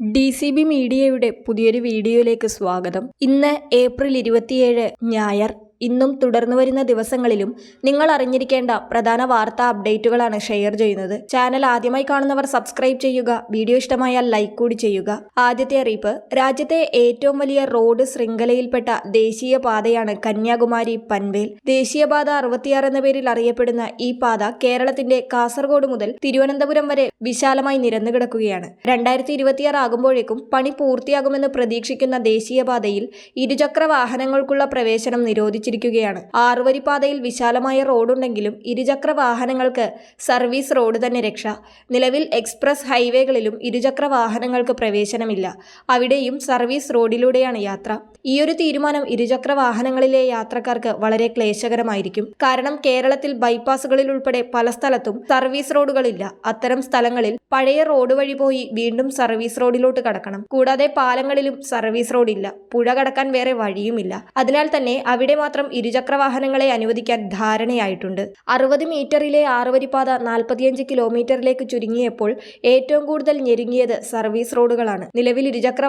D C B മീഡിയയുടെ പുതിയൊരു വീഡിയോയിലേക്ക് സ്വാഗതം. ഇന്ന് ഏപ്രിൽ ഇരുപത്തിയേഴ് ഞായർ ഇന്നും തുടർന്നു വരുന്ന ദിവസങ്ങളിലും നിങ്ങൾ അറിഞ്ഞിരിക്കേണ്ട പ്രധാന വാർത്താ അപ്ഡേറ്റുകളാണ് ഷെയർ ചെയ്യുന്നത്. ചാനൽ ആദ്യമായി കാണുന്നവർ സബ്സ്ക്രൈബ് ചെയ്യുക വീഡിയോ ഇഷ്ടമായാൽ ലൈക്ക് കൂടി ചെയ്യുക. ആദ്യത്തെ അറിയിപ്പ് രാജ്യത്തെ ഏറ്റവും വലിയ റോഡ് ശൃംഖലയിൽപ്പെട്ട ദേശീയ പാതയാണ് കന്യാകുമാരി പൻവേൽ. ദേശീയപാത അറുപത്തിയാറ് എന്ന പേരിൽ അറിയപ്പെടുന്ന ഈ പാത കേരളത്തിന്റെ കാസർഗോഡ് മുതൽ തിരുവനന്തപുരം വരെ വിശാലമായി നിരന്നു കിടക്കുകയാണ്. രണ്ടായിരത്തി ഇരുപത്തിയാറ് ആകുമ്പോഴേക്കും പണി പൂർത്തിയാകുമെന്ന് പ്രതീക്ഷിക്കുന്ന ദേശീയപാതയിൽ ഇരുചക്ര വാഹനങ്ങൾക്കുള്ള പ്രവേശനം നിരോധിച്ചിരിക്കുകയാണ് ആറുവരിപ്പാതയിൽ വിശാലമായ റോഡുണ്ടെങ്കിലും ഇരുചക്ര വാഹനങ്ങൾക്ക് സർവീസ് റോഡ് തന്നെ രക്ഷ. നിലവിൽ എക്സ്പ്രസ് ഹൈവേകളിലും ഇരുചക്ര വാഹനങ്ങൾക്ക് പ്രവേശനമില്ല. അവിടെയും സർവീസ് റോഡിലൂടെയാണ് യാത്ര. ഈയൊരു തീരുമാനം ഇരുചക്ര വാഹനങ്ങളിലെ യാത്രക്കാർക്ക് വളരെ ക്ലേശകരമായിരിക്കും. കാരണം കേരളത്തിൽ ബൈപ്പാസുകളിൽ ഉൾപ്പെടെ പല സ്ഥലത്തും സർവീസ് റോഡുകളില്ല. അത്തരം സ്ഥലങ്ങളിൽ പഴയ റോഡ് വഴി പോയി വീണ്ടും സർവീസ് റോഡിലോട്ട് കടക്കണം. കൂടാതെ പാലങ്ങളിലും സർവീസ് റോഡില്ല. പുഴ കടക്കാൻ വേറെ വഴിയുമില്ല. അതിനാൽ തന്നെ അവിടെ മാത്രം ഇരുചക്ര വാഹനങ്ങളെ അനുവദിക്കാൻ ധാരണയായിട്ടുണ്ട്. അറുപത് മീറ്ററിലെ ആറുവരിപ്പാത നാൽപ്പത്തിയഞ്ച് കിലോമീറ്ററിലേക്ക് ചുരുങ്ങിയപ്പോൾ ഏറ്റവും കൂടുതൽ ഞെരുങ്ങിയത് സർവീസ് റോഡുകളാണ്. നിലവിൽ ഇരുചക്ര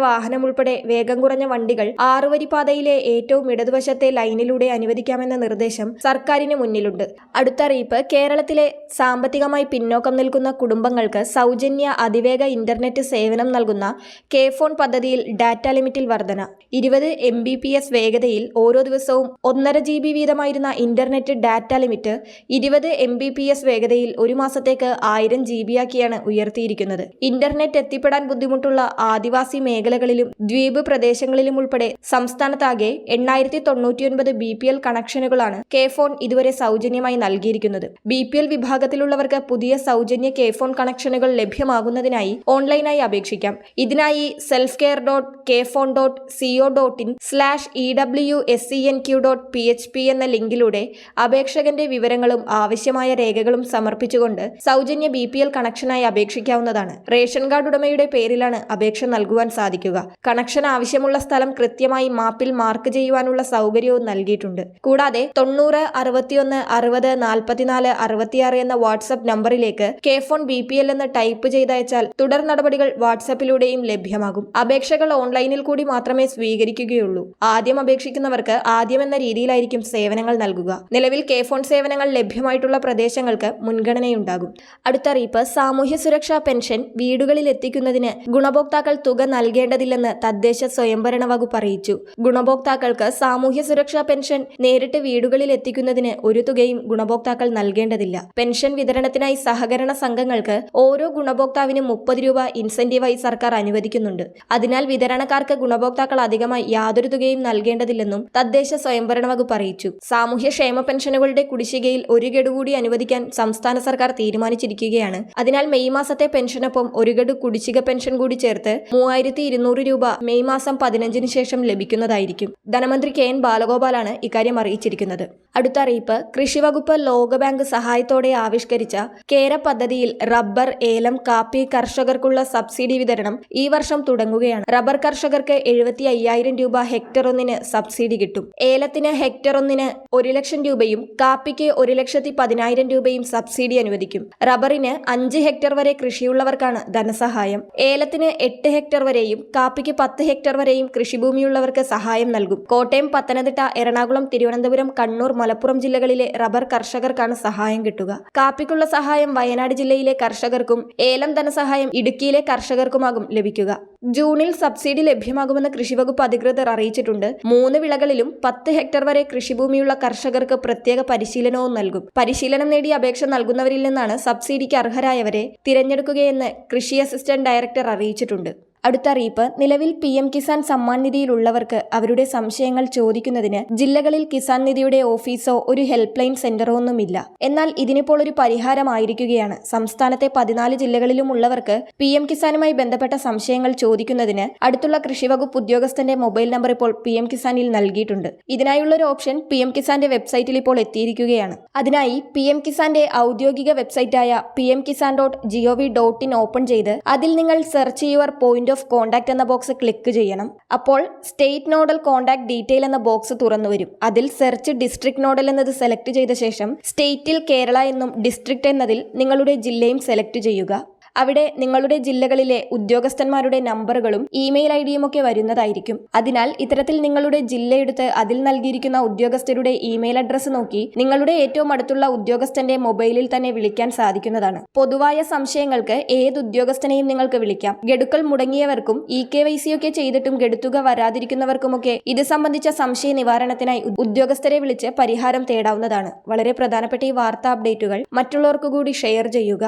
വേഗം കുറഞ്ഞ വണ്ടികൾ ആറുവരിപ്പാതയിലെ ഏറ്റവും ഇടതുവശത്തെ ലൈനിലൂടെ അനുവദിക്കാമെന്ന നിർദ്ദേശം സർക്കാരിന് മുന്നിലുണ്ട്. അടുത്ത അറിയിപ്പ് കേരളത്തിലെ സാമ്പത്തികമായി പിന്നോക്കം നിൽക്കുന്ന കുടുംബങ്ങൾക്ക് സൗജന്യ അതിവേഗ ഇന്റർനെറ്റ് സേവനം നൽകുന്ന കെ ഫോൺ പദ്ധതിയിൽ ഡാറ്റ ലിമിറ്റിൽ വർധന. ഇരുപത് എം ബി പി എസ് വേഗതയിൽ ഓരോ ദിവസവും ഒന്നര ജി ബി വീതമായിരുന്ന ഇന്റർനെറ്റ് ഡാറ്റ ലിമിറ്റ് ഇരുപത് എം ബി പി എസ് വേഗതയിൽ ഒരു മാസത്തേക്ക് ആയിരം ജി ബി ആക്കിയാണ് ഉയർത്തിയിരിക്കുന്നത്. ഇന്റർനെറ്റ് എത്തിപ്പെടാൻ ബുദ്ധിമുട്ടുള്ള ആദിവാസി മേഖലകളിലും ദ്വീപ് പ്രദേശങ്ങളിലും ഉൾപ്പെടെ സംസ്ഥാനത്താകെ എണ്ണായിരത്തി തൊണ്ണൂറ്റിയൊൻപത് ബി പി എൽ കണക്ഷനുകളാണ് കെ ഫോൺ ഇതുവരെ സൗജന്യമായി നൽകിയിരിക്കുന്നത്. ബി പി എൽ വിഭാഗത്തിലുള്ളവർക്ക് പുതിയ സൗജന്യ കെ ഫോൺ കണക്ഷനുകൾ ലഭ്യമാകുന്നതിനായി ഓൺലൈനായി അപേക്ഷിക്കാം. ഇതിനായി self care dot K FON dot C O dot in slash E W S C N Q dot P H P എന്ന ലിങ്കിലൂടെ അപേക്ഷകന്റെ വിവരങ്ങളും ആവശ്യമായ രേഖകളും സമർപ്പിച്ചുകൊണ്ട് സൗജന്യ ബി പി എൽ കണക്ഷനായി അപേക്ഷിക്കാവുന്നതാണ്. റേഷൻ കാർഡ് ഉടമയുടെ പേരിലാണ് അപേക്ഷ നൽകുവാൻ സാധിക്കുക. കണക്ഷൻ ആവശ്യമുള്ള സ്ഥലം കൃത്യമായി മാപ്പിൽ മാർക്ക് ചെയ്യുവാനുള്ള സൗകര്യവും നൽകിയിട്ടുണ്ട്. കൂടാതെ തൊണ്ണൂറ് അറുപത്തിയൊന്ന് അറുപത് നാൽപ്പത്തിനാല് അറുപത്തിയാറ് എന്ന വാട്സ്ആപ്പ് നമ്പറിലേക്ക് K phone B P L എന്ന് ടൈപ്പ് ചെയ്തയച്ചാൽ തുടർ നടപടികൾ വാട്സാപ്പിലൂടെയും ലഭ്യമാകും. അപേക്ഷകൾ ഓൺലൈനിൽ കൂടി മാത്രമേ സ്വീകരിക്കുകയുള്ളൂ. ആദ്യം അപേക്ഷിക്കുന്നവർക്ക് ആദ്യം എന്ന രീതിയിലായിരിക്കും സേവനങ്ങൾ നൽകുക. നിലവിൽ കെ ഫോൺ സേവനങ്ങൾ ലഭ്യമായിട്ടുള്ള പ്രദേശങ്ങൾക്ക് മുൻഗണനയുണ്ടാകും. അടുത്ത അറിയിപ്പ് സാമൂഹ്യ സുരക്ഷാ പെൻഷൻ വീടുകളിൽ എത്തിക്കുന്നതിന് ഗുണഭോക്താക്കൾ തുക നൽകേണ്ടതില്ലെന്ന് തദ്ദേശ സ്വയംഭരണ വകുപ്പ് അറിയിച്ചു. ഗുണഭോക്താക്കൾക്ക് സാമൂഹ്യ സുരക്ഷാ പെൻഷൻ നേരിട്ട് വീടുകളിൽ എത്തിക്കുന്നതിന് ഒരു തുകയും ഗുണഭോക്താക്കൾ നൽകേണ്ടതില്ല. പെൻഷൻ വിതരണത്തിനായി സഹകരണ സംഘങ്ങൾക്ക് ഓരോ ഗുണഭോക്താവിനും മുപ്പത് രൂപ ഇൻസെന്റീവായി സർക്കാർ അനുവദിക്കുന്നുണ്ട്. അതിനാൽ വിതരണക്കാർക്ക് ഗുണഭോക്താക്കൾ അധികമായി യാതൊരു തുകയും നൽകേണ്ടതില്ലെന്നും തദ്ദേശ സ്വയംഭരണ വകുപ്പ് അറിയിച്ചു. സാമൂഹ്യ ക്ഷേമ പെൻഷനുകളുടെ കുടിശ്ശികയിൽ ഒരു ഗഡു കൂടി അനുവദിക്കാൻ സംസ്ഥാന സർക്കാർ തീരുമാനിച്ചിരിക്കുകയാണ്. അതിനാൽ മെയ് മാസത്തെ പെൻഷനൊപ്പം ഒരു ഗഡു കുടിശ്ശിക പെൻഷൻ കൂടി ചേർത്ത് മൂവായിരത്തി ഇരുന്നൂറ് രൂപ മെയ് മാസം പതിനഞ്ചിന് ശേഷം ലഭിക്കുന്നതായിരിക്കും. ധനമന്ത്രി കെ. എൻ. ബാലഗോപാലാണ് ഇക്കാര്യം അറിയിച്ചിരിക്കുന്നത്. അടുത്ത അറിയിപ്പ് കൃഷി കൃഷിവകുപ്പ് ലോകബാങ്ക് സഹായത്തോടെ ആവിഷ്കരിച്ച കേര പദ്ധതിയിൽ റബ്ബർ ഏലം കാപ്പി കർഷകർക്കുള്ള സബ്സിഡി വിതരണം ഈ വർഷം തുടങ്ങുകയാണ്. റബ്ബർ കർഷകർക്ക് എഴുപത്തി അയ്യായിരം രൂപ ഹെക്ടർ ഒന്നിന് സബ്സിഡി കിട്ടും. ഏലത്തിന് ഹെക്ടർ ഒന്നിന് ഒരു ലക്ഷം രൂപയും കാപ്പിക്ക് ഒരു ലക്ഷത്തി പതിനായിരം രൂപയും സബ്സിഡി അനുവദിക്കും. റബ്ബറിന് അഞ്ച് ഹെക്ടർ വരെ കൃഷിയുള്ളവർക്കാണ് ധനസഹായം. ഏലത്തിന് എട്ട് ഹെക്ടർ വരെയും കാപ്പിക്ക് പത്ത് ഹെക്ടർ വരെയും കൃഷിഭൂമിയുള്ളവർക്ക് സഹായം നൽകും. കോട്ടയം പത്തനംതിട്ട എറണാകുളം തിരുവനന്തപുരം കണ്ണൂർ മലപ്പുറം ജില്ലകളിലെ റബ്ബർ കർഷകർക്കാണ് സഹായം കിട്ടുക. കാപ്പിക്കുള്ള സഹായം വയനാട് ജില്ലയിലെ കർഷകർക്കും ഏലം ധനസഹായം ഇടുക്കിയിലെ കർഷകർക്കുമാകും ലഭിക്കുക. ജൂണിൽ സബ്സിഡി ലഭ്യമാകുമെന്ന് കൃഷിവകുപ്പ് അധികൃതർ അറിയിച്ചിട്ടുണ്ട്. മൂന്ന് വിളകളിലും പത്ത് ഹെക്ടർ വരെ കൃഷിഭൂമിയുള്ള കർഷകർക്ക് പ്രത്യേക പരിശീലനവും നൽകും. പരിശീലനം നേടി അപേക്ഷ നൽകുന്നവരിൽ നിന്നാണ് സബ്സിഡിക്ക് അർഹരായവരെ തിരഞ്ഞെടുക്കുകയെന്ന് കൃഷി അസിസ്റ്റന്റ് ഡയറക്ടർ അറിയിച്ചിട്ടുണ്ട്. അടുത്ത അറിയിപ്പ് നിലവിൽ പി എം കിസാൻ സമ്മാൻ നിധിയിലുള്ളവർക്ക് അവരുടെ സംശയങ്ങൾ ചോദിക്കുന്നതിന് ജില്ലകളിൽ കിസാൻ നിധിയുടെ ഓഫീസോ ഒരു ഹെൽപ്പ് ലൈൻ സെന്ററോ ഒന്നുമില്ല. എന്നാൽ ഇതിനിപ്പോൾ ഒരു പരിഹാരമായിരിക്കുകയാണ്. സംസ്ഥാനത്തെ പതിനാല് ജില്ലകളിലുമുള്ളവർക്ക് പി എം കിസാനുമായി ബന്ധപ്പെട്ട സംശയങ്ങൾ ചോദിക്കുന്നതിന് അടുത്തുള്ള കൃഷിവകുപ്പ് ഉദ്യോഗസ്ഥന്റെ മൊബൈൽ നമ്പർ ഇപ്പോൾ പി എം കിസാനിൽ നൽകിയിട്ടുണ്ട്. ഇതിനായുള്ള ഒരു ഓപ്ഷൻ പി എം കിസാന്റെ വെബ്സൈറ്റിൽ ഇപ്പോൾ എത്തിയിരിക്കുകയാണ്. അതിനായി പി എം കിസാന്റെ ഔദ്യോഗിക വെബ്സൈറ്റായ P M Kisan dot GOV dot in open ചെയ്ത് അതിൽ നിങ്ങൾ search your point of contact എന്ന ബോക്സ് ക്ലിക്ക് ചെയ്യണം. അപ്പോൾ സ്റ്റേറ്റ് നോഡൽ കോൺടാക്ട് ഡീറ്റെയിൽ എന്ന ബോക്സ് തുറന്നു വരും. അതിൽ സെർച്ച് ഡിസ്ട്രിക്ട് നോഡൽ എന്നത് സെലക്ട് ചെയ്ത ശേഷം സ്റ്റേറ്റിൽ കേരള എന്നും ഡിസ്ട്രിക്ട് എന്നതിൽ നിങ്ങളുടെ ജില്ലയും സെലക്ട് ചെയ്യുക. അവിടെ നിങ്ങളുടെ ജില്ലകളിലെ ഉദ്യോഗസ്ഥന്മാരുടെ നമ്പറുകളും ഇമെയിൽ ഐ ഡിയും ഒക്കെ വരുന്നതായിരിക്കും. അതിനാൽ ഇത്തരത്തിൽ നിങ്ങളുടെ ജില്ലയെടുത്ത് അതിൽ നൽകിയിരിക്കുന്ന ഉദ്യോഗസ്ഥരുടെ ഇമെയിൽ അഡ്രസ്സ് നോക്കി നിങ്ങളുടെ ഏറ്റവും അടുത്തുള്ള ഉദ്യോഗസ്ഥന്റെ മൊബൈലിൽ തന്നെ വിളിക്കാൻ സാധിക്കുന്നതാണ്. പൊതുവായ സംശയങ്ങൾക്ക് ഏത് ഉദ്യോഗസ്ഥനെയും നിങ്ങൾക്ക് വിളിക്കാം. ഗഡുക്കൾ മുടങ്ങിയവർക്കും ഇ കെ വൈ സി ഒക്കെ ചെയ്തിട്ടും ഗഡുത്തുക വരാതിരിക്കുന്നവർക്കുമൊക്കെ ഇത് സംബന്ധിച്ച സംശയ നിവാരണത്തിനായി ഉദ്യോഗസ്ഥരെ വിളിച്ച് പരിഹാരം തേടാവുന്നതാണ്. വളരെ പ്രധാനപ്പെട്ട ഈ വാർത്താ അപ്ഡേറ്റുകൾ മറ്റുള്ളവർക്ക് കൂടി ഷെയർ ചെയ്യുക.